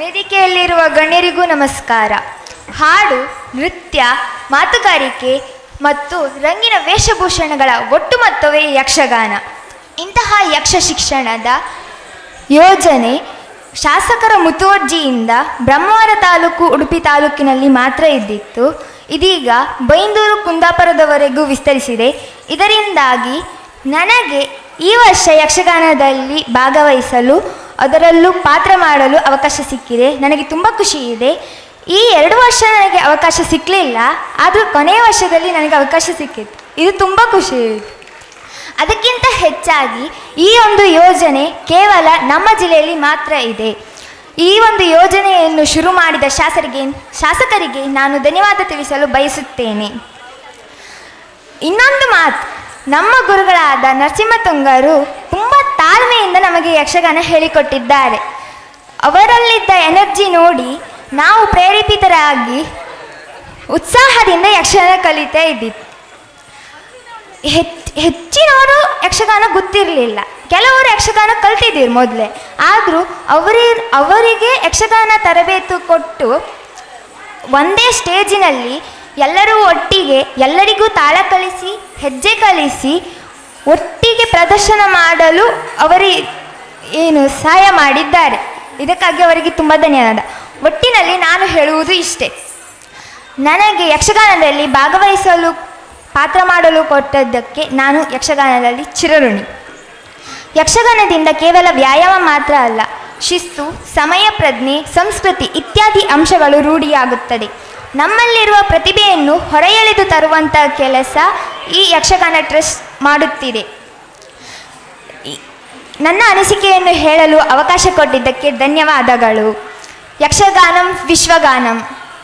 ವೇದಿಕೆಯಲ್ಲಿರುವ ಗಣ್ಯರಿಗೂ ನಮಸ್ಕಾರ. ಹಾಡು, ನೃತ್ಯ, ಮಾತುಗಾರಿಕೆ ಮತ್ತು ರಂಗಿನ ವೇಷಭೂಷಣಗಳ ಒಟ್ಟು ಮೊತ್ತವೇ ಯಕ್ಷಗಾನ. ಇಂತಹ ಯಕ್ಷ ಶಿಕ್ಷಣದ ಯೋಜನೆ ಶಾಸಕರ ಮುತುವರ್ಜಿಯಿಂದ ಬ್ರಹ್ಮವಾರ ತಾಲೂಕು ಉಡುಪಿ ತಾಲೂಕಿನಲ್ಲಿ ಮಾತ್ರ ಇದ್ದಿತ್ತು. ಇದೀಗ ಬೈಂದೂರು ಕುಂದಾಪುರದವರೆಗೂ ವಿಸ್ತರಿಸಿದೆ. ಇದರಿಂದಾಗಿ ನನಗೆ ಈ ವರ್ಷ ಯಕ್ಷಗಾನದಲ್ಲಿ ಭಾಗವಹಿಸಲು, ಅದರಲ್ಲೂ ಪಾತ್ರ ಮಾಡಲು ಅವಕಾಶ ಸಿಕ್ಕಿದೆ. ನನಗೆ ತುಂಬ ಖುಷಿ ಇದೆ. ಈ ಎರಡು ವರ್ಷ ನನಗೆ ಅವಕಾಶ ಸಿಕ್ಕಲಿಲ್ಲ ಆದರೂ ಕೊನೆಯ ವರ್ಷದಲ್ಲಿ ನನಗೆ ಅವಕಾಶ ಸಿಕ್ಕಿತ್ತು. ಇದು ತುಂಬ ಖುಷಿ. ಅದಕ್ಕಿಂತ ಹೆಚ್ಚಾಗಿ ಈ ಒಂದು ಯೋಜನೆ ಕೇವಲ ನಮ್ಮ ಜಿಲ್ಲೆಯಲ್ಲಿ ಮಾತ್ರ ಇದೆ. ಈ ಒಂದು ಯೋಜನೆಯನ್ನು ಶುರು ಮಾಡಿದ ಶಾಸಕರಿಗೆ ಶಾಸಕರಿಗೆ ನಾನು ಧನ್ಯವಾದ ತಿಳಿಸಲು ಬಯಸುತ್ತೇನೆ. ಇನ್ನೊಂದು ಮಾತು ನಮ್ಮ ಗುರುಗಳಾದ ನರಸಿಂಹ ತುಂಗರು ತುಂಬ ತಾಳ್ಮೆಯಿಂದ ನಮಗೆ ಯಕ್ಷಗಾನ ಹೇಳಿಕೊಟ್ಟಿದ್ದಾರೆ. ಅವರಲ್ಲಿದ್ದ ಎನರ್ಜಿ ನೋಡಿ ನಾವು ಪ್ರೇರೇಪಿತರಾಗಿ ಉತ್ಸಾಹದಿಂದ ಯಕ್ಷಗಾನ ಕಲಿತಾ ಇದ್ದಿತ್ತು ಹೆಚ್ಚ್, ಹೆಚ್ಚಿನವರು ಯಕ್ಷಗಾನ ಗೊತ್ತಿರಲಿಲ್ಲ. ಕೆಲವರು ಯಕ್ಷಗಾನ ಕಲ್ತಿದ್ದೀರಿ ಮೊದಲೇ. ಆದರೂ ಅವರಿ, ಅವರಿಗೆ ಯಕ್ಷಗಾನ ತರಬೇತು ಕೊಟ್ಟು ಒಂದೇ ಸ್ಟೇಜಿನಲ್ಲಿ ಎಲ್ಲರೂ ಒಟ್ಟಿಗೆ, ಎಲ್ಲರಿಗೂ ತಾಳ ಕಲಿಸಿ, ಹೆಜ್ಜೆ ಕಲಿಸಿ, ಒಟ್ಟಿಗೆ ಪ್ರದರ್ಶನ ಮಾಡಲು ಅವರು ಏನು ಸಹಾಯ ಮಾಡಿದ್ದಾರೆ. ಇದಕ್ಕಾಗಿ ಅವರಿಗೆ ತುಂಬ ಧನ್ಯವಾದ. ಒಟ್ಟಿನಲ್ಲಿ ನಾನು ಹೇಳುವುದು ಇಷ್ಟೇ. ನನಗೆ ಯಕ್ಷಗಾನದಲ್ಲಿ ಭಾಗವಹಿಸಲು, ಪಾತ್ರ ಮಾಡಲು ಕೊಟ್ಟದ್ದಕ್ಕೆ ನಾನು ಯಕ್ಷಗಾನದಲ್ಲಿ ಚಿರಋಣಿ. ಯಕ್ಷಗಾನದಿಂದ ಕೇವಲ ವ್ಯಾಯಾಮ ಮಾತ್ರ ಅಲ್ಲ, ಶಿಸ್ತು, ಸಮಯ ಪ್ರಜ್ಞೆ, ಸಂಸ್ಕೃತಿ ಇತ್ಯಾದಿ ಅಂಶಗಳು ರೂಢಿಯಾಗುತ್ತದೆ. ನಮ್ಮಲ್ಲಿರುವ ಪ್ರತಿಭೆಯನ್ನು ಹೊರಎಳೆದು ತರುವಂಥ ಕೆಲಸ ಈ ಯಕ್ಷಗಾನ ಟ್ರಸ್ಟ್ ಮಾಡುತ್ತಿದೆ. ನನ್ನ ಅನಿಸಿಕೆಯನ್ನು ಹೇಳಲು ಅವಕಾಶ ಕೊಟ್ಟಿದ್ದಕ್ಕೆ ಧನ್ಯವಾದಗಳು. ಯಕ್ಷಗಾನಂ ವಿಶ್ವಗಾನಂ.